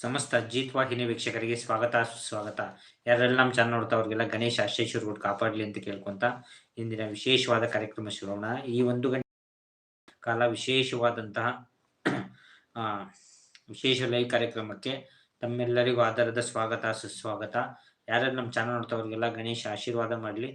ಸಮಸ್ತ ಅಜಿತ್ ವಾಹಿನಿ ವೀಕ್ಷಕರಿಗೆ ಸ್ವಾಗತ, ಸುಸ್ವಾಗತ. ಯಾರೆಲ್ಲ ನಮ್ಮ ಚಾನಲ್ ನೋಡ್ತಾ ಅವ್ರಿಗೆಲ್ಲ ಗಣೇಶ ಗುಡ್ ಕಾಪಾಡಲಿ ಅಂತ ಕೇಳ್ಕೊಂತ ಇಂದಿನ ವಿಶೇಷವಾದ ಕಾರ್ಯಕ್ರಮ ಶುರುವಣ. ಈ ಒಂದು ಗಂಟೆ ಕಾಲ ವಿಶೇಷವಾದಂತಹ ವಿಶೇಷ ಲೈವ್ ಕಾರ್ಯಕ್ರಮಕ್ಕೆ ತಮ್ಮೆಲ್ಲರಿಗೂ ಆಧಾರದ ಸ್ವಾಗತ, ಸುಸ್ವಾಗತ. ಯಾರೆಲ್ಲ ನಮ್ಮ ಚಾನಲ್ ನೋಡ್ತಾ ಅವ್ರಿಗೆಲ್ಲ ಗಣೇಶ ಆಶೀರ್ವಾದ ಮಾಡಲಿ.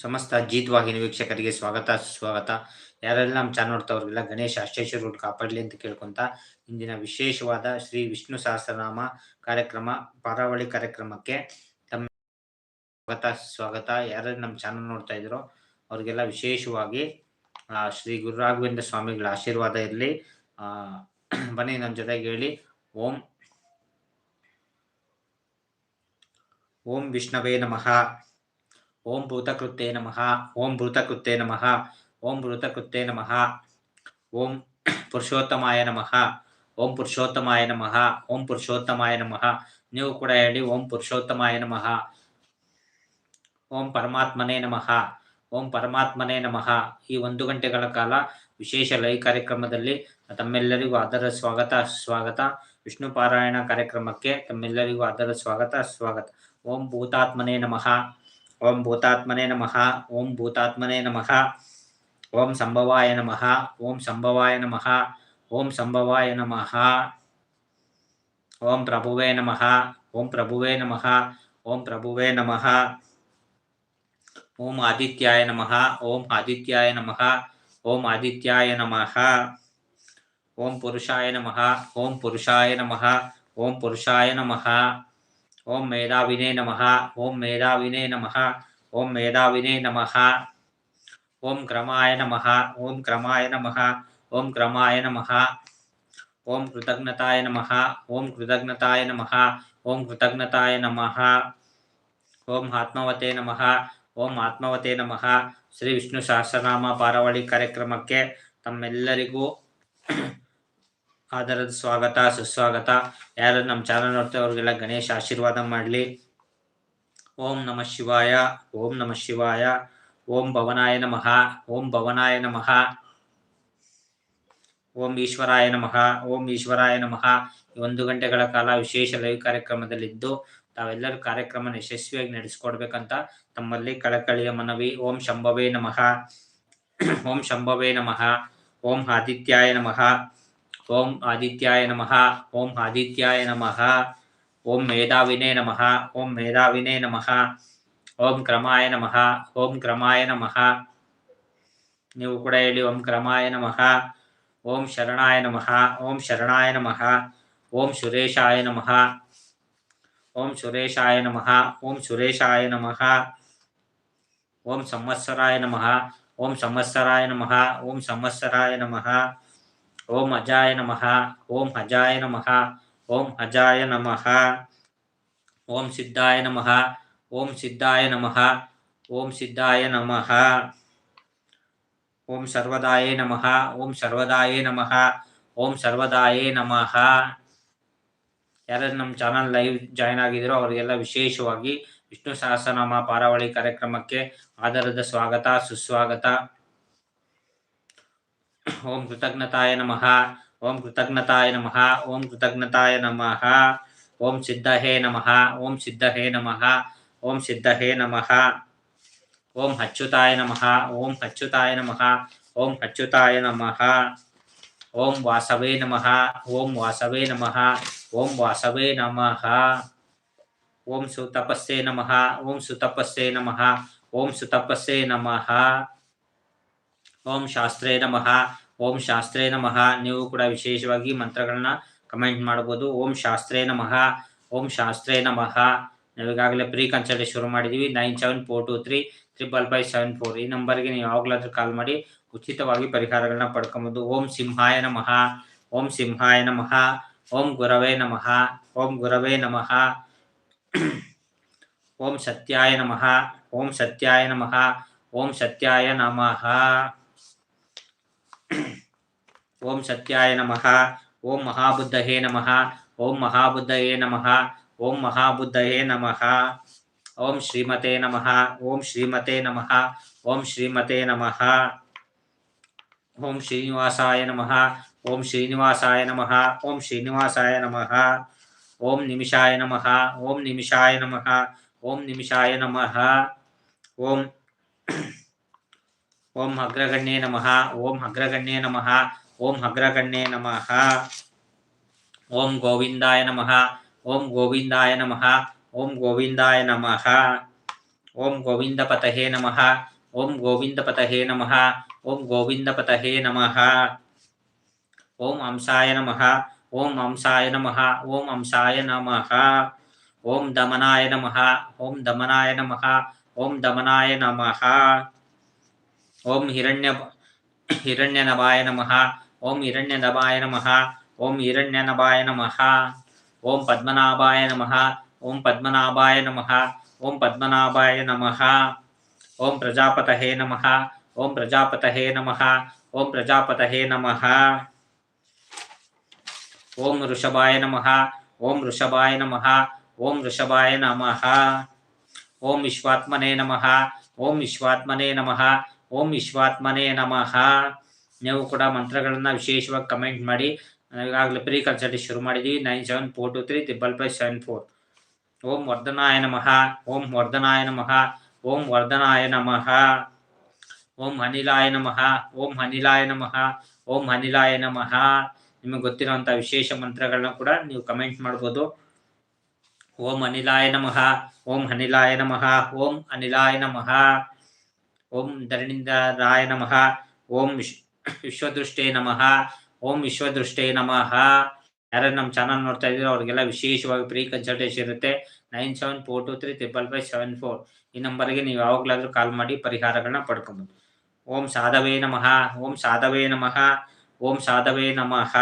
ಸಮಸ್ತ ವಾಹಿನಿ ವೀಕ್ಷಕರಿಗೆ ಸ್ವಾಗತ, ಸುಸ್ವಾಗತ. ಯಾರೆಲ್ಲ ನಮ್ಮ ಚಾನಲ್ ನೋಡ್ತಾವ್ರಿಗೆಲ್ಲ ಗಣೇಶ ಅಷ್ಟೇಶ್ವರಗಳು ಕಾಪಾಡಲಿ ಅಂತ ಕೇಳ್ಕೊಂತ ಇಂದಿನ ವಿಶೇಷವಾದ ಶ್ರೀ ವಿಷ್ಣು ಸಹಸ್ರನಾಮ ಕಾರ್ಯಕ್ರಮ, ಪಾರಾವಳಿ ಕಾರ್ಯಕ್ರಮಕ್ಕೆ ತಮ್ಮ ಸ್ವಾಗತ ಸ್ವಾಗತ ಯಾರೆಲ್ಲ ನಮ್ಮ ಚಾನಲ್ ನೋಡ್ತಾ ಇದ್ರು ಅವ್ರಿಗೆಲ್ಲ ವಿಶೇಷವಾಗಿ ಶ್ರೀ ಗುರು ರಾಘವೇಂದ್ರ ಸ್ವಾಮಿಗಳ ಆಶೀರ್ವಾದ ಇರಲಿ. ಆ, ಬನ್ನಿ ನಮ್ಮ ಜೊತೆಗೆ ಹೇಳಿ. ಓಂ ಓಂ ವಿಷ್ಣವೇ ನಮಃ. ಓಂ ಭೂತಕೃತ್ತೇ ನಮಃ, ಓಂ ಭೂತಕೃತ್ತೇ ನಮಃ, ಓಂ ಭೂತಕೃತ್ತೇ ನಮಃ, ಓಂ ಪುರುಷೋತ್ತಮಾಯ ನಮಃ, ಓಂ ಪುರುಷೋತ್ತಮಾಯ ನಮಃ, ಓಂ ಪುರುಷೋತ್ತಮಾಯ ನಮಃ. ನೀವು ಕೂಡ ಹೇಳಿ, ಓಂ ಪುರುಷೋತ್ತಮಾಯ ನಮಃ. ಓಂ ಪರಮಾತ್ಮನೇ ನಮಃ. ಓಂ ಪರಮಾತ್ಮನೇ ನಮಃ. ಈ ಒಂದು ಗಂಟೆಗಳ ಕಾಲ ವಿಶೇಷ ಲೈ ಕಾರ್ಯಕ್ರಮದಲ್ಲಿ ತಮ್ಮೆಲ್ಲರಿಗೂ ಆದರ ಸ್ವಾಗತ ಸ್ವಾಗತ. ವಿಷ್ಣು ಪಾರಾಯಣ ಕಾರ್ಯಕ್ರಮಕ್ಕೆ ತಮ್ಮೆಲ್ಲರಿಗೂ ಆದರ ಸ್ವಾಗತ ಸ್ವಾಗತ. ಓಂ ಭೂತಾತ್ಮನೇ ನಮಃ. ಓಂ ಭೂತಾತ್ಮನೇ ನಮಃ ಓಂ ಭೂತಾತ್ಮನೇ ನಮಃ ಓಂ ಸಂಭವಾಯ ನಮಃ ಓಂ ಸಂಭವಾಯ ನಮಃ ಓಂ ಸಂಭವಾಯ ನಮಃ ಓಂ ಪ್ರಭುವೇ ನಮಃ ಓಂ ಪ್ರಭುವೇ ನಮಃ ಓಂ ಪ್ರಭುವೇ ನಮಃ ಓಂ ಆದಿತ್ಯಾಯ ನಮಃ ಓಂ ಆದಿತ್ಯಾಯ ನಮಃ ಓಂ ಆದಿತ್ಯಾಯ ನಮಃ ಓಂ ಪುರುಷಾಯ ನಮಃ ಓಂ ಪುರುಷಾಯ ನಮಃ ಓಂ ಪುರುಷಾಯ ನಮಃ ಓಂ ಮೇಧಾವಿನೇ ನಮಃ, ಓಂ ಮೇಧಾವಿನೇ ನಮಃ, ಓಂ ಮೇಧಾವಿನೇ ನಮಃ. ಓಂ ಕ್ರಮಾಯ ನಮಃ, ಓಂ ಕ್ರಮಾಯ ನಮಃ, ಓಂ ಕ್ರಮಾಯ ನಮಃ. ಓಂ ಕೃತಜ್ಞತಾಯ ನಮಃ, ಓಂ ಕೃತಜ್ಞತಾಯ ನಮಃ, ಓಂ ಕೃತಜ್ಞತಾಯ ನಮಃ. ಓಂ ಆತ್ಮವತೆ ನಮಃ, ಓಂ ಆತ್ಮವತೆ ನಮಃ. ಶ್ರೀ ವಿಷ್ಣು ಸಹಸ್ರನಾಮ ಪಾರಾವಳಿ ಕಾರ್ಯಕ್ರಮಕ್ಕೆ ತಮ್ಮೆಲ್ಲರಿಗೂ ಆದರದ ಸ್ವಾಗತ, ಸುಸ್ವಾಗತ. ಯಾರು ನಮ್ಮ ಚಾನಲ್ ನೋಡ್ತಾರೆ ಅವ್ರಿಗೆಲ್ಲ ಗಣೇಶ ಆಶೀರ್ವಾದ ಮಾಡಲಿ. ಓಂ ನಮಃ ಶಿವಾಯ, ಓಂ ನಮಃ ಶಿವಾಯ, ಓಂ ಭವನಾಯ ನಮಃ, ಓಂ ಭವನಾಯ ನಮಃ. ಓಂ ಈಶ್ವರಾಯ ನಮಃ, ಓಂ ಈಶ್ವರಾಯ ನಮಃ. ಒಂದು ಗಂಟೆಗಳ ಕಾಲ ವಿಶೇಷ ಲೈವ್ ಕಾರ್ಯಕ್ರಮದಲ್ಲಿದ್ದು ತಾವೆಲ್ಲರೂ ಕಾರ್ಯಕ್ರಮ ಯಶಸ್ವಿಯಾಗಿ ನಡೆಸ್ಕೊಡ್ಬೇಕಂತ ತಮ್ಮಲ್ಲಿ ಕಳಕಳಿಯ ಮನವಿ. ಓಂ ಶಂಭವೇ ನಮಃ. ಓಂ ಶಂಭವೇ ನಮಃ. ಓಂ ಆದಿತ್ಯಾಯ ನಮಃ. ಓಂ ಆದಿತ್ಯಾಯ ನಮಃ ಓಂ ಆದಿತ್ಯಾಯ ನಮಃ ಓಂ ಮೇಧಾವಿನೇ ನಮಃ ಓಂ ಮೇಧಾವಿನೇ ನಮಃ ಓಂ ಕ್ರಮಾಯ ನಮಃ ಓಂ ಕ್ರಮಾಯ ನಮಃ ನೀವು ಕೂಡ ಹೇಳಿ, ಓಂ ಕ್ರಮಾಯ ನಮಃ, ಓಂ ಶರಣಾಯ ನಮಃ, ಓಂ ಶರಣಾಯ ನಮಃ, ಓಂ ಸುರೇಶಾಯ ನಮಃ, ಓಂ ಸುರೇಶಾಯ ನಮಃ, ಓಂ ಸುರೇಶಾಯ ನಮಃ, ಓಂ ಸಂವತ್ಸರಾಯ ನಮಃ, ಓಂ ಸಂವತ್ಸರಾಯ ನಮಃ, ಓಂ ಸಂವತ್ಸರಾಯ ನಮಃ ಓಂ ಅಜಾಯ ನಮಃ, ಓಂ ಅಜಾಯ ನಮಃ, ಓಂ ಅಜಾಯ ನಮಃ, ಓಂ ಸಿದ್ಧಾಯ ನಮಃ, ಓಂ ಸಿದ್ಧಾಯ ನಮಃ, ಓಂ ಸಿದ್ಧಾಯ ನಮಃ, ಓಂ ಸರ್ವದಾಯೇ ನಮಃ, ಓಂ ಸರ್ವದಾಯೇ ನಮಃ, ಓಂ ಸರ್ವದಾಯೇ ನಮಃ. ಯಾರು ನಮ್ಮ ಚಾನಲ್ ಲೈವ್ ಜಾಯ್ನ್ ಆಗಿದ್ರು ಅವರಿಗೆಲ್ಲ ವಿಶೇಷವಾಗಿ ವಿಷ್ಣು ಸಹಸ್ರನಾಮ ಪಾರಾವಳಿ ಕಾರ್ಯಕ್ರಮಕ್ಕೆ ಆಧಾರದ ಸ್ವಾಗತ, ಸುಸ್ವಾಗತ. ಓಂ ಕೃತಜ್ಞತಾಯ ನಮಃ ಓಂ ಕೃತಜ್ಞತಾಯ ನಮಃ ಓಂ ಕೃತಜ್ಞತಾಯ ನಮಃ ಓಂ ಸಿದ್ಧಹೇ ನಮಃ ಓಂ ಸಿದ್ಧಹೇ ನಮಃ ಓಂ ಸಿದ್ಧಹೇ ನಮಃ ಓಂ ಅಚ್ಯುತಾಯ ನಮಃ ಓಂ ಅಚ್ಯುತಾಯ ನಮಃ ಓಂ ಅಚ್ಯುತಾಯ ನಮಃ ಓಂ ವಾಸವೇ ನಮಃ ಓಂ ವಾಸವೇ ನಮಃ ಓಂ ವಾಸವೇ ನಮಃ ಓಂ ಸುತಪಸ್ಸೇ ನಮಃ ಓಂ ಸುತಪಸ್ಸೇ ನಮಃ ಓಂ ಸುತಪಸ್ಸೇ ನಮಃ ಓಂ ಶಾಸ್ತ್ರೇ ನಮಃ. ಓಂ ಶಾಸ್ತ್ರೇ ನಮಃ. ನೀವು ಕೂಡ ವಿಶೇಷವಾಗಿ ಮಂತ್ರಗಳನ್ನ ಕಮೆಂಟ್ ಮಾಡಬಹುದು. ಓಂ ಶಾಸ್ತ್ರೇ ನಮಃ. ಓಂ ಶಾಸ್ತ್ರೇ ನಮಃ. ನಾವೀಗಾಗಲೇ ಪ್ರೀ ಕನ್ಸಲ್ಟೇಷನ್ ಶುರು ಮಾಡಿದ್ದೀವಿ nine seven four two three triple five seven four. ಈ ನಂಬರ್ಗೆ ನೀವು ಯಾವಾಗಲಾದ್ರೂ ಕಾಲ್ ಮಾಡಿ ಉಚಿತವಾಗಿ ಪರಿಹಾರಗಳನ್ನ ಪಡ್ಕೊಬೋದು ಓಂ ಸಿಂಹಾಯ ನಮಃ. ಓಂ ಸಿಂಹಾಯ ನಮಃ. ಓಂ ಗುರವೇ ನಮಃ. ಓಂ ಗುರವೇ ನಮಃ. ಓಂ ಸತ್ಯಾಯ ನಮಃ. ಓಂ ಸತ್ಯಾಯ ನಮಃ. ಓಂ ಸತ್ಯಾಯ ನಮಃ. ಓಂ ಸತ್ಯಾಯ ನಮಃ ಓಂ ಮಹಾಬುದ್ಧಹೇ ನಮಃ ಓಂ ಮಹಾಬುದ್ಧಯೇ ನಮಃ ಓಂ ಮಹಾಬುದ್ಧಯೇ ನಮಃ ಓಂ ಶ್ರೀಮತೆ ನಮಃ ಓಂ ಶ್ರೀಮತೆ ನಮಃ ಓಂ ಶ್ರೀಮತೆ ನಮಃ ಓಂ ಶ್ರೀನಿವಾಸಾಯ ನಮಃ ಓಂ ಶ್ರೀನಿವಾಸಾಯ ನಮಃ ಓಂ ಶ್ರೀನಿವಾಸಾಯ ನಮಃ ಓಂ ನಿಮಿಷಾಯ ನಮಃ ಓಂ ನಿಮಿಷಾಯ ನಮಃ ಓಂ ನಿಮಿಷಾಯ ನಮಃ ಓಂ ಓಂ ಅಗ್ರಗಣ್ಯೇ ನಮಃ ಓಂ ಅಗ್ರಗಣ್ಯೇ ನಮಃ ಓಂ ಅಗ್ರಗಣ್ಯೇ ನಮಃ ಓಂ ಗೋವಿಂದಾಯ ನಮಃ ಓಂ ಗೋವಿಂದಾಯ ನಮಃ ಓಂ ಗೋವಿಂದಾಯ ನಮಃ ಓಂ ಗೋವಿಂದಪತಹೇ ನಮಃ ಓಂ ಗೋವಿಂದಪತಹೇ ನಮಃ ಓಂ ಗೋವಿಂದಪತಹೇ ನಮಃ ಓಂ ಅಂಸಾಯ ನಮಃ ಓಂ ಅಂಸಾಯ ನಮಃ ಓಂ ಅಂಸಾಯ ನಮಃ ಓಂ ದಮನಾಯ ನಮಃ ಓಂ ದಮನಾಯ ನಮಃ ಓಂ ದಮನಾಯ ನಮಃ ಓಂ ಹಿರಣ್ಯ ಹಿರಣ್ಯನವಾಯ ನಮಃ ಓಂ ಹಿರಣ್ಯನವಾಯ ನಮಃ ಓಂ ಹಿರಣ್ಯನವಾಯ ನಮಃ ಓಂ ಪದ್ಮನಾಭಾಯ ನಮಃ ಓಂ ಪದ್ಮನಾಭಾಯ ನಮಃ ಓಂ ಪದ್ಮನಾಭಾಯ ನಮಃ ಓಂ ಪ್ರಜಾಪತಹೇ ನಮಃ ಓಂ ಪ್ರಜಾಪತಹೇ ನಮಃ ಓಂ ಪ್ರಜಾಪತಹೇ ನಮಃ ಓಂ ಋಷಭಾಯ ನಮಃ ಓಂ ಋಷಭಾಯ ನಮಃ ಓಂ ಋಷಭಾಯ ನಮಃ ಓಂ ವಿಶ್ವಾತ್ಮನೇ ನಮಃ ಓಂ ವಿಶ್ವಾತ್ಮನೇ ನಮಃ ಓಂ ವಿಶ್ವಾತ್ಮನೇ ನಮಃ ನೀವು ಕೂಡ ಮಂತ್ರಗಳನ್ನ ವಿಶೇಷವಾಗಿ ಕಮೆಂಟ್ ಮಾಡಿ. ಈಗಾಗಲೇ ಪ್ರೀ ಕನ್ಸಲ್ಟೇಷನ್ ಶುರು ಮಾಡಿದ್ದೀವಿ nine seven four two three triple five seven four ಓಂ ವರ್ಧನಾಯ ನಮಃ. ಓಂ ವರ್ಧನಾಯ ನಮಃ. ಓಂ ವರ್ಧನಾಯ ನಮಃ. ಓಂ ಅನಿಲಾಯ ನಮಃ. ಓಂ ಅನಿಲಾಯ ನಮಃ. ಓಂ ಅನಿಲಾಯ ನಮಃ. ನಿಮಗೆ ಗೊತ್ತಿರುವಂಥ ವಿಶೇಷ ಮಂತ್ರಗಳನ್ನ ಕೂಡ ನೀವು ಕಮೆಂಟ್ ಮಾಡ್ಬೋದು. ಓಂ ಅನಿಲಾಯ ನಮಃ. ಓಂ ಅನಿಲಾಯ ನಮಃ. ಓಂ ಅನಿಲಾಯ ನಮಃ. ಓಂ ಧರಣಿಂದ ರಾಯ ನಮಃ. ಓಂ ವಿಶ್ ವಿಶ್ವದೃಷ್ಟೇ ನಮಃ. ಓಂ ವಿಶ್ವದೃಷ್ಟೇ ನಮಃ. ಯಾರು ನಮ್ಮ ಚಾನಲ್ ನೋಡ್ತಾ ಇದ್ದೀರೋ ಅವ್ರಿಗೆಲ್ಲ ವಿಶೇಷವಾಗಿ ಪ್ರೀ ಕನ್ಸಲ್ಟೇಷನ್ ಇರುತ್ತೆ. Nine seven four two three triple five seven four ಈ ನಂಬರ್ಗೆ ನೀವು ಯಾವಾಗಲಾದರೂ ಕಾಲ್ ಮಾಡಿ ಪರಿಹಾರಗಳನ್ನ ಪಡ್ಕೊಬೋದು. ಓಂ ಸಾಧವೇ ನಮಃ. ಓಂ ಸಾಧವೇ ನಮಃ. ಓಂ ಸಾಧವೇ ನಮಃ.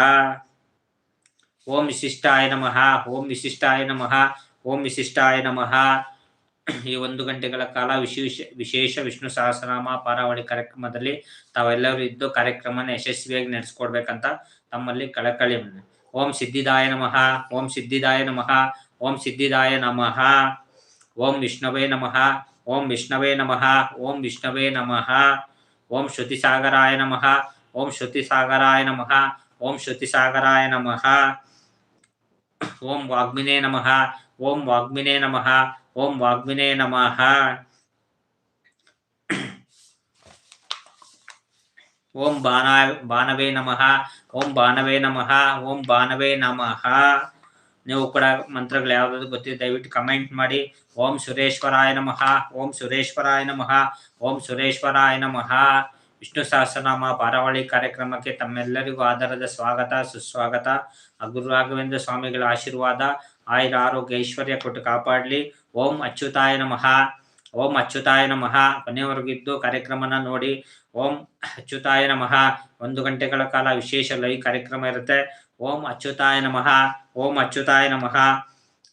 ಓಂ ವಿಶಿಷ್ಟಾಯ ನಮಃ. ಓಂ ವಿಶಿಷ್ಟಾಯ ನಮಃ. ಓಂ ವಿಶಿಷ್ಟಾಯ ನಮಃ. ಈ ಒಂದು ಗಂಟೆಗಳ ಕಾಲ ವಿಶೇಷ ವಿಶೇಷ ವಿಷ್ಣು ಸಹಸ್ರನಾಮ ಪಾರಾವಳಿ ಕಾರ್ಯಕ್ರಮದಲ್ಲಿ ತಾವೆಲ್ಲರೂ ಇದ್ದು ಕಾರ್ಯಕ್ರಮನ ಯಶಸ್ವಿಯಾಗಿ ನಡೆಸ್ಕೊಡ್ಬೇಕಂತ ತಮ್ಮಲ್ಲಿ ಕಳಕಳಿ. ಓಂ ಸಿದ್ಧಿದಾಯ ನಮಃ ಓಂ ಸಿದ್ಧಿದಾಯ ನಮಃ ಓಂ ಸಿದ್ಧಿದಾಯ ನಮಃ ಓಂ ವಿಷ್ಣವೇ ನಮಃ ಓಂ ವಿಷ್ಣವೇ ನಮಃ ಓಂ ವಿಷ್ಣವೇ ನಮಃ ಓಂ ಶ್ರುತಿಸಾಗರಾಯ ನಮಃ ಓಂ ಶ್ರುತಿಸಾಗರಾಯ ನಮಃ ಓಂ ಶ್ರುತಿಸಾಗರಾಯ ನಮಃ ಓಂ ವಾಗ್ಮಿನೇ ನಮಃ ಓಂ ವಾಗ್ಮಿನೇ ನಮಃ ಓಂ ವಾಗ್ಮಿನೇ ನಮಃ. ಓಂ ಬಾನ, ಬಾನವೇ ನಮಃ. ಓಂ ಬಾನವೇ ನಮಃ. ಓಂ ಬಾನವೇ ನಮಃ. ನೀವು ಕೂಡ ಮಂತ್ರಗಳು ಯಾವ್ದಾದ್ರು ಗೊತ್ತಿದೆ ದಯವಿಟ್ಟು ಕಮೆಂಟ್ ಮಾಡಿ. ಓಂ ಸುರೇಶ್ವರಾಯ ನಮಃ. ಓಂ ಸುರೇಶ್ವರಾಯ ನಮಃ. ಓಂ ಸುರೇಶ್ವರಾಯ ನಮಃ. ವಿಷ್ಣು ಸಹಸ್ರನಾಮ ಪಾರಾವಳಿ ಕಾರ್ಯಕ್ರಮಕ್ಕೆ ತಮ್ಮೆಲ್ಲರಿಗೂ ಆಧಾರದ ಸ್ವಾಗತ, ಸುಸ್ವಾಗತ. ಗುರು ರಾಘವೇಂದ್ರ ಸ್ವಾಮಿಗಳ ಆಶೀರ್ವಾದ. ಆಯುರ ಆರೋಗ್ಯ ಐಶ್ವರ್ಯ ಕೊಟ್ಟು ಕಾಪಾಡಲಿ. ಓಂ ಅಚ್ಯುತಾಯ ನಮಃ, ಓಂ ಅಚ್ಯುತಾಯ ನಮಃ. ಕೊನೆಯವರೆಗಿದ್ದು ಕಾರ್ಯಕ್ರಮನ ನೋಡಿ, ಓಂ ಅಚ್ಯುತಾಯ ನಮಃ. ಒಂದು ಗಂಟೆಗಳ ಕಾಲ ವಿಶೇಷ ಲೈವ್ ಕಾರ್ಯಕ್ರಮ ಇರುತ್ತೆ. ಓಂ ಅಚ್ಯುತಾಯ ನಮಃ, ಓಂ ಅಚ್ಯುತಾಯ ನಮಃ.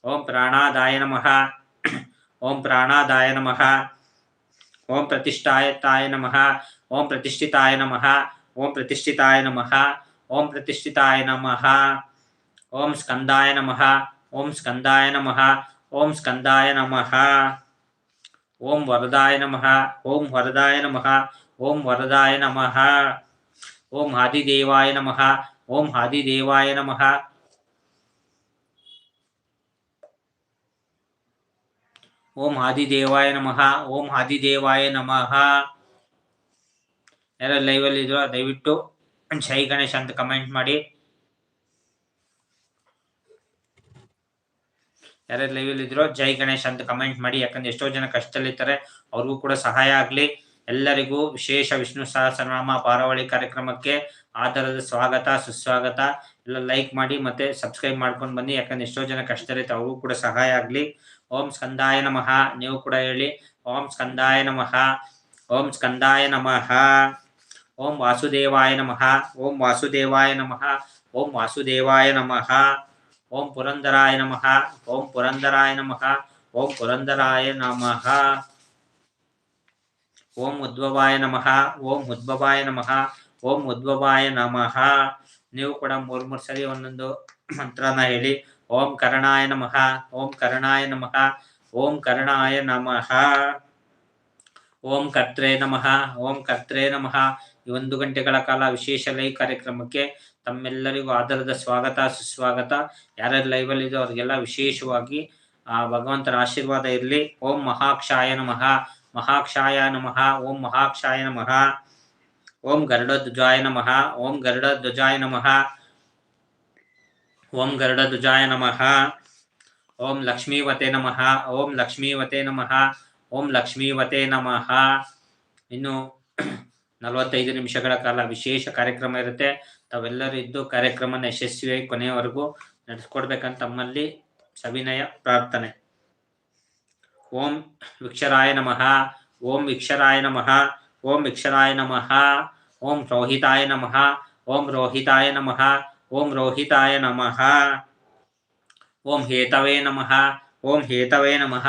ಓಂ ಪ್ರಾಣಾದಾಯ ನಮಃ. ಓಂ ಪ್ರಾಣಾದಾಯ ನಮಃ. ಓಂ ಪ್ರತಿಷ್ಠಾಯತಾಯ ನಮಃ. ಓಂ ಪ್ರತಿಷ್ಠಿತಾಯ ನಮಃ. ಓಂ ಪ್ರತಿಷ್ಠಿತಾಯ ನಮಃ. ಓಂ ಪ್ರತಿಷ್ಠಿತಾಯ ನಮಃ. ಓಂ ಸ್ಕಂದಾಯ ನಮಃ. ಓಂ ಸ್ಕಂದಾಯ ನಮಃ. ಓಂ ಸ್ಕಂದಾಯ ನಮಃ. ಓಂ ವರದಾಯ ನಮಃ. ಓಂ ವರದಾಯ ನಮಃ. ಓಂ ವರದಾಯ ನಮಃ. ಓಂ ಆದಿದೇವಾಯ ನಮಃ. ಓಂ ಆದಿದೇವಾಯ ನಮಃ. ಓಂ ಆದಿದೇವಾಯ ನಮಃ. ಓಂ ಆದಿದೇವಾಯ ನಮಃ. ಯಾರು ಲೈವಲ್ಲಿ ಇದ್ರು ದಯವಿಟ್ಟು ಜೈ ಗಣೇಶ್ ಅಂತ ಕಮೆಂಟ್ ಮಾಡಿ. ಯಾರ್ಯಾರು ಲೈವ್ ಇದ್ರೋ, ಜೈ ಗಣೇಶ್ ಅಂತ ಕಮೆಂಟ್ ಮಾಡಿ, ಯಾಕಂದ್ರೆ ಎಷ್ಟೋ ಜನ ಕಷ್ಟದಲ್ಲಿರ್ತಾರೆ. ಅವ್ರಿಗೂ ಕೂಡ ಸಹಾಯ ಆಗಲಿ. ಎಲ್ಲರಿಗೂ ವಿಶೇಷ ವಿಷ್ಣು ಸಹಸ್ರನಾಮ, ಪಾರಾವಳಿ ಕಾರ್ಯಕ್ರಮಕ್ಕೆ ಆಧಾರದ ಸ್ವಾಗತ, ಸುಸ್ವಾಗತ. ಎಲ್ಲ ಲೈಕ್ ಮಾಡಿ ಮತ್ತೆ ಸಬ್ಸ್ಕ್ರೈಬ್ ಮಾಡ್ಕೊಂಡು ಬನ್ನಿ. ಯಾಕಂದ್ರೆ ಎಷ್ಟೋ ಜನ ಕಷ್ಟದಲ್ಲಿರುತ್ತೆ ಅವ್ರಿಗೂ ಕೂಡ ಸಹಾಯ ಆಗಲಿ. ಓಂ ಸ್ಕಂದಾಯ ನಮಃ. ನೀವು ಕೂಡ ಹೇಳಿ. ಓಂ ಸ್ಕಂದಾಯ ನಮಃ. ಓಂ ಸ್ಕಂದಾಯ ನಮಃ. ಓಂ ವಾಸುದೇವಾಯ ನಮಃ. ಓಂ ವಾಸುದೇವಾಯ ನಮಃ. ಓಂ ವಾಸುದೇವಾಯ ನಮಃ. ಓಂ ಪುರಂದರಾಯ ನಮಃ. ಓಂ ಪುರಂದರಾಯ ನಮಃ. ಓಂ ಪುರಂದರಾಯ ನಮಃ. ಓಂ ಉದ್ಭವಾಯ ನಮಃ. ಓಂ ಉದ್ಭವಾಯ ನಮಃ. ಓಂ ಉದ್ಭವಾಯ ನಮಃ. ನೀವು ಕೂಡ ಮೂರ್, ಮೂರು ಸರಿ ಒಂದೊಂದು ಮಂತ್ರನ ಹೇಳಿ. ಓಂ ಕರ್ಣಾಯ ನಮಃ. ಓಂ ಕರ್ಣಾಯ ನಮಃ. ಓಂ ಕರ್ಣಾಯ ನಮಃ. ಓಂ ಕರ್ತ್ರೇ ನಮಃ. ಓಂ ಕರ್ತ್ರೇ ನಮಃ. ಈ ಒಂದು ಗಂಟೆಗಳ ಕಾಲ ವಿಶೇಷ ಲೈವ್ ಕಾರ್ಯಕ್ರಮಕ್ಕೆ ತಮ್ಮೆಲ್ಲರಿಗೂ ಆಧಾರದ ಸ್ವಾಗತ, ಸುಸ್ವಾಗತ. ಯಾರ್ಯಾರು ಲೈವಲ್ಲಿ ಇದೋ ಅವ್ರಿಗೆಲ್ಲ ವಿಶೇಷವಾಗಿ, ಆ, ಭಗವಂತನ ಆಶೀರ್ವಾದ ಇರಲಿ. ಓಂ ಮಹಾಕ್ಷಾಯ ನಮಃ. ಮಹಾಕ್ಷಾಯ ನಮಃ. ಓಂ ಮಹಾಕ್ಷಾಯ ನಮಃ. ಓಂ ಗರುಡಧ್ವಜಾಯ ನಮಃ. ಓಂ ಗರುಡಧ್ವಜಾಯ ನಮಃ. ಓಂ ಗರುಡಧ್ವಜಾಯ ನಮಃ. ಓಂ ಲಕ್ಷ್ಮೀವತೆ ನಮಃ. ಓಂ ಲಕ್ಷ್ಮೀವತೆ ನಮಃ. ಓಂ ಲಕ್ಷ್ಮೀವತೆ ನಮಃ. ಇನ್ನು ನಲವತ್ತೈದು ನಿಮಿಷಗಳ ಕಾಲ ವಿಶೇಷ ಕಾರ್ಯಕ್ರಮ ಇರುತ್ತೆ. ತಾವೆಲ್ಲರೂ ಇದ್ದು ಕಾರ್ಯಕ್ರಮನ ಯಶಸ್ವಿಯಾಗಿ ಕೊನೆಯವರೆಗೂ ನಡೆಸ್ಕೊಡ್ಬೇಕಂತ ತಮ್ಮಲ್ಲಿ ಸವಿನಯ ಪ್ರಾರ್ಥನೆ. ಓಂ ವಿಕ್ಷರಾಯ ನಮಃ, ಓಂ ವಿಕ್ಷರಾಯ ನಮಃ, ಓಂ ವಿಕ್ಷರಾಯ ನಮಃ, ಓಂ ರೋಹಿತಾಯ ನಮಃ, ಓಂ ರೋಹಿತಾಯ ನಮಃ, ಓಂ ರೋಹಿತಾಯ ನಮಃ. ಓಂ ಹೇತವೇ ನಮಃ, ಓಂ ಹೇತವೇ ನಮಃ,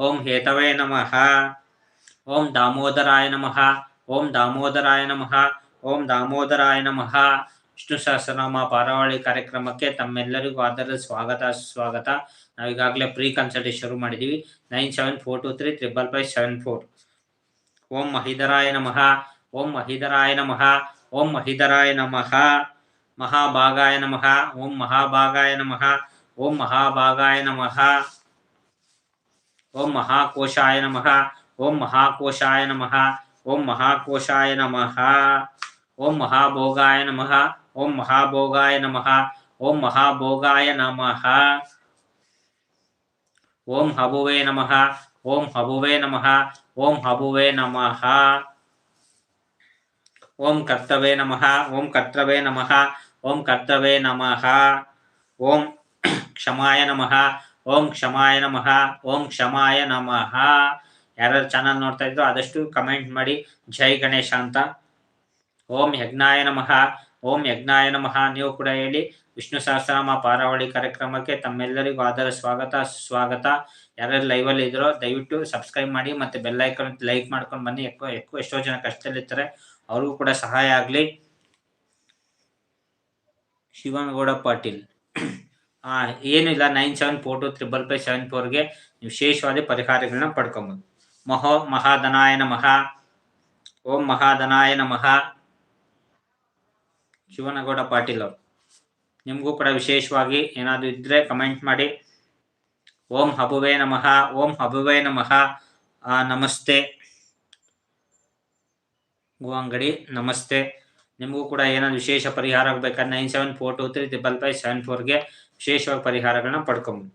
ಓಂ ಹೇತವೇ ನಮಃ. ಓಂ ದಾಮೋದರಾಯ ನಮಃ, ಓಂ ದಾಮೋದರಾಯ ನಮಃ, ಓಂ ದಾಮೋದರಾಯ ನಮಃ. ವಿಷ್ಣು ಸಹಸ್ರನಾಮ, ಪಾರಾವಳಿ ಕಾರ್ಯಕ್ರಮಕ್ಕೆ ತಮ್ಮೆಲ್ಲರಿಗೂ ಆಧಾರದ ಸ್ವಾಗತ, ಸುಸ್ವಾಗತ. ನಾವೀಗಾಗಲೇ ಪ್ರೀ ಕನ್ಸಲ್ಟೇಷನ್ ಶುರು ಮಾಡಿದ್ದೀವಿ nine seven four two three triple five seven four. ಓಂ ಮಹಿಧರಾಯ ನಮಃ, ಓಂ ಮಹಿಧರಾಯ ನಮಃ, ಓಂ ಮಹಿಧರಾಯ ನಮಃ. ಮಹಾಭಾಗಾಯ ನಮಃ, ಓಂ ಮಹಾಭಾಗಾಯ ನಮಃ, ಓಂ ಮಹಾಭಾಗಾಯ ನಮಃ. ಓಂ ಮಹಾಕೋಶಾಯ ನಮಃ, ಓಂ ಮಹಾಕೋಶಾಯ ನಮಃ, ಓಂ ಮಹಾಕೋಶಾಯ ನಮಃ. ಓಂ ಮಹಾಭೋಗಾಯ ನಮಃ. ಓಂ ಮಹಾಭೋಗಾಯ ನಮಃ ಓಂ ಮಹಾಭೋಗಾಯ ನಮಃ ಓಂ ಹಬುವೆ ನಮಃ ಓಂ ಹಬುವೆ ನಮಃ ಓಂ ಹಬುವೆ ನಮಃ ಓಂ ಕರ್ತವೇ ನಮಃ ಓಂ ಕರ್ತವೇ ನಮಃ ಓಂ ಕರ್ತವೇ ನಮಃ ಓಂ ಕ್ಷಮಾಯ ನಮಃ ಓಂ ಕ್ಷಮಾಯ ನಮಃ ಓಂ ಕ್ಷಮಾಯ ನಮಃ ಯಾರ್ಯಾರು ಚಾನಲ್ ನೋಡ್ತಾ ಇದ್ರು ಆದಷ್ಟು ಕಮೆಂಟ್ ಮಾಡಿ ಜೈ ಗಣೇಶ ಅಂತ ಓಂ ಯಜ್ಞಾಯ ನಮಃ ಓಂ ಯಜ್ಞಾಯ ನಮಃ ನೀವು ಕೂಡ ಹೇಳಿ ವಿಷ್ಣು ಸಹಸ್ರನಾಮ ಪಾರಾವಳಿ ಕಾರ್ಯಕ್ರಮಕ್ಕೆ ತಮ್ಮೆಲ್ಲರಿಗೂ ಆದರ ಸ್ವಾಗತ ಸ್ವಾಗತ ಯಾರ್ಯಾರು ಲೈವಲ್ಲಿ ಇದ್ರೋ ದಯವಿಟ್ಟು ಸಬ್ಸ್ಕ್ರೈಬ್ ಮಾಡಿ ಮತ್ತೆ ಬೆಲ್ ಐಕನ್ ಲೈಕ್ ಮಾಡ್ಕೊಂಡು ಬನ್ನಿ. ಎಕ್ಕೋ ಎಕ್ಕೋ ಎಷ್ಟೋ ಜನ ಕಷ್ಟದಲ್ಲಿರ್ತಾರೆ. ಅವ್ರಿಗೂ ಕೂಡ ಸಹಾಯ ಆಗಲಿ. ಶಿವನಗೌಡ ಪಾಟೀಲ್. ಆ ಏನಿಲ್ಲ nine seven four two triple five seven ಫೋರ್ಗೆ ವಿಶೇಷವಾದ ಪರಿಹಾರಗಳನ್ನ ಪಡ್ಕೊಬೋದು. ಮಹೋ ಮಹಾಧನಾಯ ನಮಃ. ಓಂ ಮಹಾಧನಾಯ ನಮಃ. ಶಿವನಗೌಡ ಪಾಟೀಲ್ ಅವರು. ನಿಮಗೂ ಕೂಡ ವಿಶೇಷವಾಗಿ ಏನಾದರೂ ಇದ್ದರೆ ಕಮೆಂಟ್ ಮಾಡಿ. ಓಂ ಹಬುವೇ ನಮಃ, ಓಂ ಹಬುವೇ ನಮಃ. ನಮಸ್ತೆ. ನಮಸ್ತೆ ಅಂಗಡಿ, ನಮಸ್ತೆ. ನಿಮಗೂ ಕೂಡ ಏನಾದ್ರು ವಿಶೇಷ ಪರಿಹಾರ ಆಗ್ಬೇಕಾದ್ರೆ nine seven four two three triple five seven ಫೋರ್ಗೆ ವಿಶೇಷವಾಗಿ ಪರಿಹಾರಗಳನ್ನ ಪಡ್ಕೊಬೋದು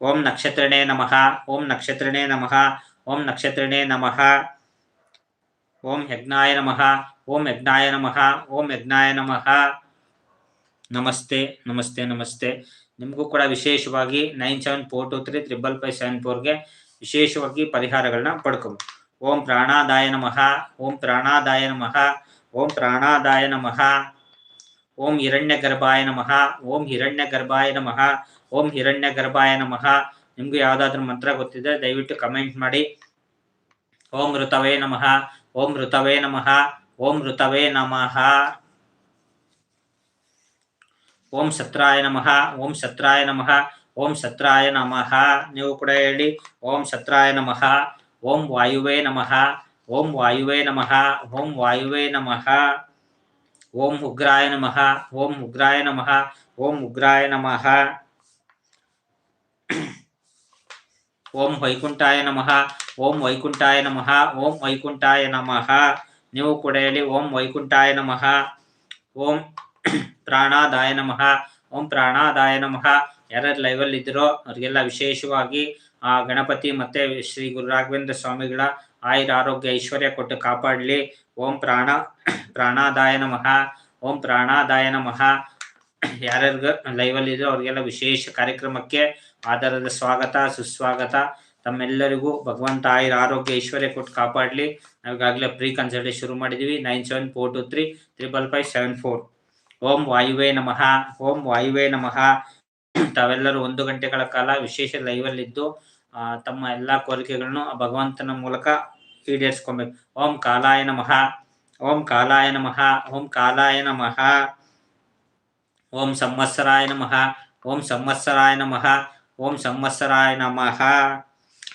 ಓಂ ನಕ್ಷತ್ರನೇ ನಮಃ, ಓಂ ನಕ್ಷತ್ರನೇ ನಮಃ, ಓಂ ನಕ್ಷತ್ರನೇ ನಮಃ. ಓಂ ಯಜ್ಞಾಯ ನಮಃ. ಓಂ ಯಜ್ಞಾಯ ನಮಃ, ಓಂ ಯಜ್ಞಾಯ ನಮಃ. ನಮಸ್ತೆ ನಮಸ್ತೆ ನಮಸ್ತೆ. ನಿಮಗೂ ಕೂಡ ವಿಶೇಷವಾಗಿ nine seven four two three triple five seven ಫೋರ್ಗೆ ವಿಶೇಷವಾಗಿ ಪರಿಹಾರಗಳನ್ನ ಪಡ್ಕೊಂಡು ಓಂ ಪ್ರಾಣಾದಾಯ ನಮಃ, ಓಂ ಪ್ರಾಣಾದಾಯ ನಮಃ, ಓಂ ಪ್ರಾಣಾದಾಯ ನಮಃ. ಓಂ ಹಿರಣ್ಯ ಗರ್ಭಾಯ ನಮಃ, ಓಂ ಹಿರಣ್ಯ ಗರ್ಭಾಯ ನಮಃ, ಓಂ ಹಿರಣ್ಯ ಗರ್ಭಾಯ ನಮಃ. ನಿಮ್ಗೆ ಯಾವ್ದಾದ್ರು ಮಂತ್ರ ಗೊತ್ತಿದೆ ದಯವಿಟ್ಟು ಕಮೆಂಟ್ ಮಾಡಿ. ಓಂ ಋತವೇ ನಮಃ, ಓಂ ಋತವೇ ನಮಃ. ಓಂ ಋತವೇ ನಮಃ ಓಂ ಸತ್ರಾಯ ನಮಃ ಓಂ ಸತ್ರಾಯ ನಮಃ ಓಂ ಸತ್ರಾಯ ನಮಃ ನೀವು ಕೂಡ ಹೇಳಿ ಓಂ ಸತ್ರಾಯ ನಮಃ ಓಂ ವಾಯುವೇ ನಮಃ ಓಂ ವಾಯುವೇ ನಮಃ ಓಂ ವಾಯುವೇ ನಮಃ ಓಂ ಉಗ್ರಾಯ ನಮಃ ಓಂ ಉಗ್ರಾಯ ನಮಃ ಓಂ ಉಗ್ರಾಯ ನಮಃ ಓಂ ವೈಕುಂಠಾಯ ನಮಃ ಓಂ ವೈಕುಂಠಾಯ ನಮಃ ಓಂ ವೈಕುಂಠಾಯ ನಮಃ ನೀವು ಕೂಡ ಹೇಳಿ ಓಂ ವೈಕುಂಠಾಯ ನಮಃ. ಓಂ ಪ್ರಾಣಾದಾಯ ನಮಃ. ಓಂ ಪ್ರಾಣಾದಾಯ ನಮಃ. ಯಾರ್ಯಾರು ಲೈವಲ್ಲಿ ಇದ್ರೋ ಅವರಿಗೆಲ್ಲ ವಿಶೇಷವಾಗಿ ಆ ಗಣಪತಿ ಮತ್ತೆ ಶ್ರೀ ಗುರು ರಾಘವೇಂದ್ರ ಸ್ವಾಮಿಗಳ ಆಯುರ ಆರೋಗ್ಯ ಐಶ್ವರ್ಯ ಕೊಟ್ಟು ಕಾಪಾಡಲಿ. ಓಂ ಪ್ರಾಣ ಪ್ರಾಣಾದಾಯ ನಮಃ. ಓಂ ಪ್ರಾಣಾದಾಯ ನಮಃ. ಯಾರ್ಯಾರಿಗ ಲೈವಲ್ಲಿ ಇದ್ರೋ ಅವ್ರಿಗೆಲ್ಲ ವಿಶೇಷ ಕಾರ್ಯಕ್ರಮಕ್ಕೆ ಆಧಾರದ ಸ್ವಾಗತ, ಸುಸ್ವಾಗತ. ತಮ್ಮೆಲ್ಲರಿಗೂ ಭಗವಂತ ಆಯುರ ಆರೋಗ್ಯ ಐಶ್ವರ್ಯ ಕೊಟ್ಟು ಕಾಪಾಡಲಿ. ನಾವೀಗಾಗಲೇ ಪ್ರೀ ಕನ್ಸಲ್ಟೇಷನ್ ಶುರು ಮಾಡಿದ್ದೀವಿ nine seven four two three triple five seven four ಓಂ ವಾಯುವೇ ನಮಃ. ಓಂ ವಾಯುವೇ ನಮಃ. ತಾವೆಲ್ಲರೂ ಒಂದು ಗಂಟೆಗಳ ಕಾಲ ವಿಶೇಷ ಲೈವಲ್ಲಿದ್ದು ತಮ್ಮ ಎಲ್ಲ ಕೋರಿಕೆಗಳನ್ನು ಭಗವಂತನ ಮೂಲಕ ಈಡೇರಿಸ್ಕೊಬೇಕು ಓಂ ಕಾಲಾಯ ನಮಃ. ಓಂ ಕಾಲಾಯ ನಮಃ. ಓಂ ಕಾಲಾಯ ನಮಃ. ಓಂ ಸಂವತ್ಸರಾಯ ನಮಃ. ಓಂ ಸಂವತ್ಸರಾಯ ನಮಃ. ಓಂ ಸಂವತ್ಸರಾಯ ನಮಃ.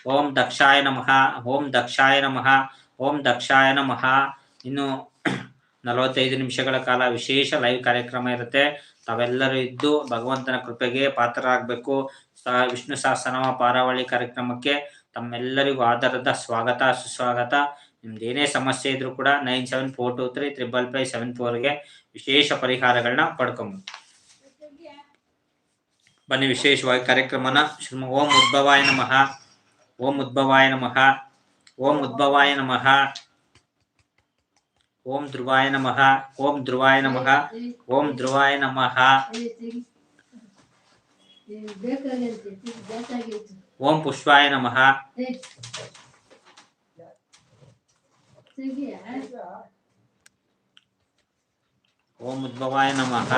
ಓಂ ದಕ್ಷಾಯ ನಮಃ. ಓಂ ದಕ್ಷಾಯ ನಮಃ. ಓಂ ದಕ್ಷಾಯ ನಮಃ. ಇನ್ನು ನಲವತ್ತೈದು ನಿಮಿಷಗಳ ಕಾಲ ವಿಶೇಷ ಲೈವ್ ಕಾರ್ಯಕ್ರಮ ಇರುತ್ತೆ. ತಾವೆಲ್ಲರೂ ಇದ್ದು ಭಗವಂತನ ಕೃಪೆಗೆ ಪಾತ್ರರಾಗಬೇಕು. ವಿಷ್ಣು ಸಹಸ್ರನಾಮ ಪಾರಾವಳಿ ಕಾರ್ಯಕ್ರಮಕ್ಕೆ ತಮ್ಮೆಲ್ಲರಿಗೂ ಆಧಾರದ ಸ್ವಾಗತ, ಸುಸ್ವಾಗತ. ನಿಮ್ದು ಸಮಸ್ಯೆ ಇದ್ರೂ ಕೂಡ nine seven four two three triple five seven ಫೋರ್ಗೆ ವಿಶೇಷ ಪರಿಹಾರಗಳನ್ನ ಪಡ್ಕೊಬೋದು. ಬನ್ನಿ ವಿಶೇಷವಾಗಿ ಕಾರ್ಯಕ್ರಮನ. ಓಂ ಉದ್ಭವಾಯ ನಮಃ. ಓಂ ಉದ್ಭವಾಯ ನಮಃ. ಓಂ ಉದ್ಭವಾಯ ನಮಃ ಓಂ ಧ್ರುವಾಯ ನಮಃ ಓಂ ಧ್ರುವಾಯ ನಮಃ ಓಂ ಧ್ರುವಾಯ ನಮಃ ಓಂ ಪುಷ್ಪಾಯ ನಮಃ ಓಂ ಉದ್ಭವಾಯ ನಮಃ